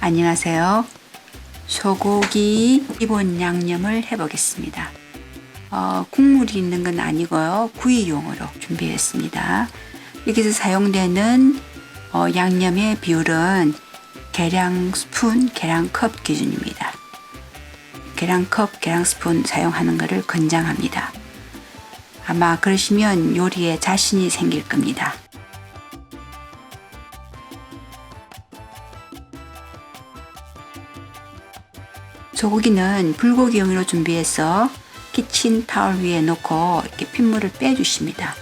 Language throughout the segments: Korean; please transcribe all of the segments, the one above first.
안녕하세요. 소고기 기본 양념을 해보겠습니다. 어, 국물이 있는 건 아니고요. 구이용으로 준비했습니다. 여기서 사용되는 어, 양념의 비율은 계량 스푼, 계량 컵 기준입니다. 계량 컵, 계량 스푼 사용하는 것을 권장합니다. 아마 그러시면 요리에 자신이 생길 겁니다. 소고기는 불고기용으로 준비해서 키친 타월 위에 놓고 이렇게 핏물을 빼주십니다.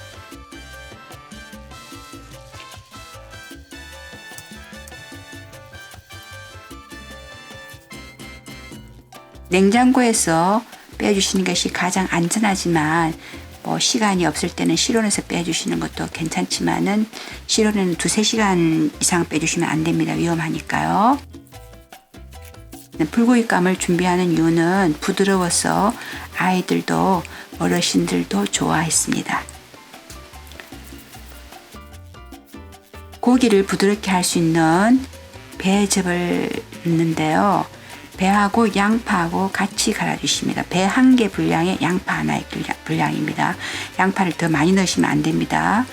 냉장고에서 빼주시는 것이 가장 안전하지만 뭐 시간이 없을 때는 실온에서 빼주시는 것도 괜찮지만은 실온에는 두세 시간 이상 빼주시면 안 됩니다. 위험하니까요. 불고기감을 준비하는 이유는 부드러워서 아이들도 어르신들도 좋아했습니다. 고기를 부드럽게 할 수 있는 배즙을 넣는데요. 배하고 양파하고 같이 갈아주십니다. 배 한 개 분량에 양파 하나의 분량입니다. 양파를 더 많이 넣으시면 안 됩니다.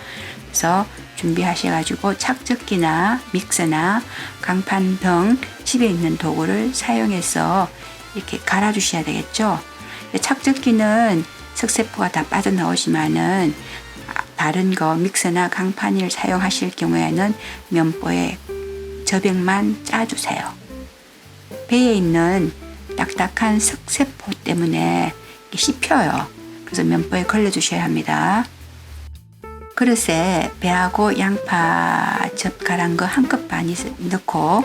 그래서 준비하셔가지고 착즙기나 믹서나 강판 등 집에 있는 도구를 사용해서 이렇게 갈아주셔야 되겠죠. 착즙기는 석쇠포가 다 빠져나오지만은 다른 거 믹서나 강판을 사용하실 경우에는 면보에 저백만 짜주세요. 배에 있는 딱딱한 석쇠포 때문에 씹혀요. 그래서 면보에 걸러주셔야 합니다. 그릇에 배하고 양파 젓가락 거한 컵 반이 넣고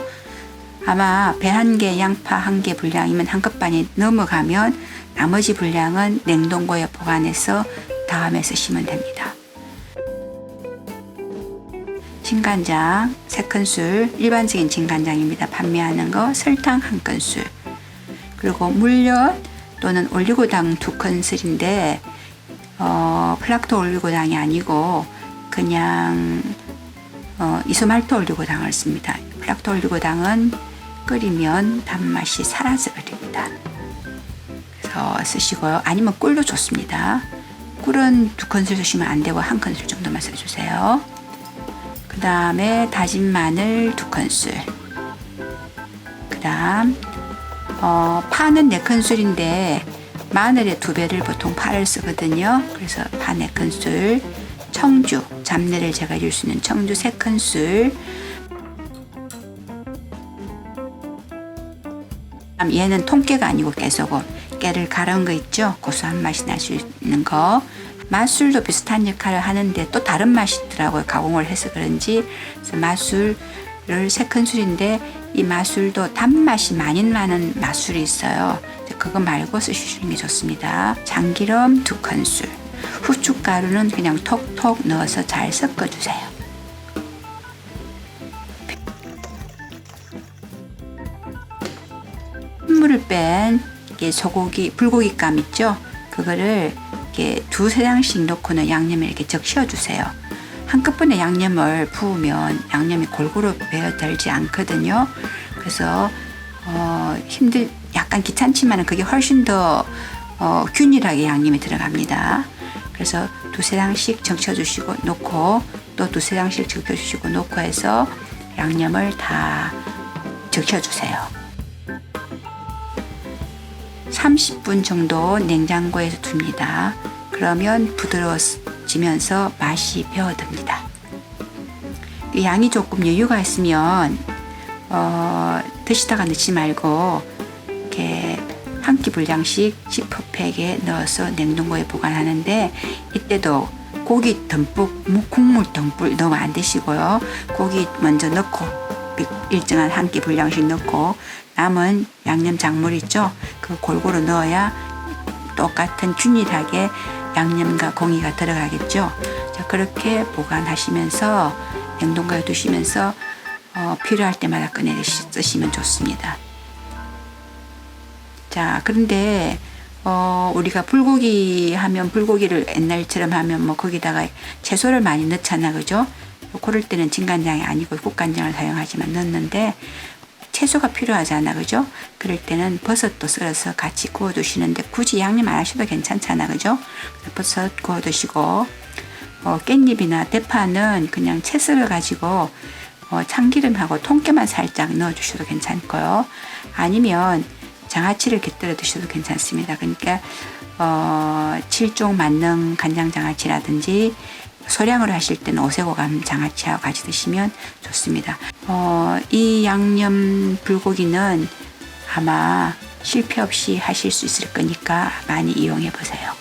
아마 배 한 개, 양파 한 개 분량이면 한 컵 반이 넘어가면 나머지 분량은 냉동고에 보관해서 다음에 쓰시면 됩니다. 진간장 3큰술 일반적인 진간장입니다. 판매하는 거 설탕 1큰술 그리고 물엿 또는 올리고당 2큰술인데 어, 플락토 올리고당이 아니고 그냥 어, 이소말토 올리고당을 씁니다. 플락토 올리고당은 끓이면 단맛이 사라져 버립니다. 그래서 쓰시고요. 아니면 꿀도 좋습니다. 꿀은 두 큰술 쓰시면 안 되고 한 큰술 정도만 써주세요. 그 다음에 다진 마늘 두 큰술. 그 다음 어, 파는 네 큰술인데 마늘의 두 배를 보통 파를 쓰거든요. 그래서 파네 큰술, 청주, 잡내를 제거해줄 수 있는 청주 세 큰술, 얘는 통깨가 아니고 깨소금, 깨를 갈은 거 있죠? 고소한 맛이 날 수 있는 거. 맛술도 비슷한 역할을 하는데 또 다른 맛이 있더라고요. 가공을 해서 그런지. 그래서 맛술 을세 큰술인데 이 맛술도 단맛이 많이 나는 맛술이 있어요. 그거 말고 쓰시는 게 좋습니다. 참기름 두 큰술. 후춧가루는 그냥 톡톡 넣어서 잘 섞어주세요. 물을 뺀 소고기, 불고기감 있죠? 그거를 이렇게 두세 장씩 넣고는 양념에 이렇게 적셔주세요. 한꺼번에 양념을 부으면 양념이 골고루 배어들지 않거든요. 그래서 어, 힘들 약간 귀찮지만 그게 훨씬 더 어, 균일하게 양념이 들어갑니다. 그래서 두세 장씩 적셔주시고 놓고 또 두세 장씩 적셔주시고 놓고 해서 양념을 다 적셔주세요. 30분 정도 냉장고에서 둡니다. 그러면 부드러워 지면서 맛이 배어듭니다. 양이 조금 여유가 있으면 어, 드시다가 넣지 말고 이렇게 한 끼 분량씩 지퍼팩에 넣어서 냉동고에 보관하는데 이때도 고기 듬뿍 국물 듬뿍 넣으면 안 되시고요. 고기 먼저 넣고 일정한 한 끼 분량씩 넣고 남은 양념 작물 있죠? 그 골고루 넣어야 똑같은 균일하게 양념과 공기가 들어가겠죠? 자, 그렇게 보관하시면서 냉동고에 두시면서 어, 필요할 때마다 꺼내 쓰시면 좋습니다. 자, 그런데 어, 우리가 불고기 하면 불고기를 옛날처럼 하면 뭐 거기다가 채소를 많이 넣잖아, 그죠? 그럴 때는 진간장이 아니고 국간장을 사용하지만 넣는데 채소가 필요하잖아, 그죠? 그럴 때는 버섯도 썰어서 같이 구워 두시는데 굳이 양념 안 하셔도 괜찮잖아, 그죠? 버섯 구워 두시고 어, 깻잎이나 대파는 그냥 채 썰어 가지고 어, 참기름하고 통깨만 살짝 넣어 주셔도 괜찮고요. 아니면 장아찌를 곁들여 드셔도 괜찮습니다. 그러니까 어, 7종 만능 간장 장아찌라든지 소량으로 하실 때는 오색오감 장아찌하고 같이 드시면 좋습니다. 어, 이 양념 불고기는 아마 실패 없이 하실 수 있을 거니까 많이 이용해 보세요.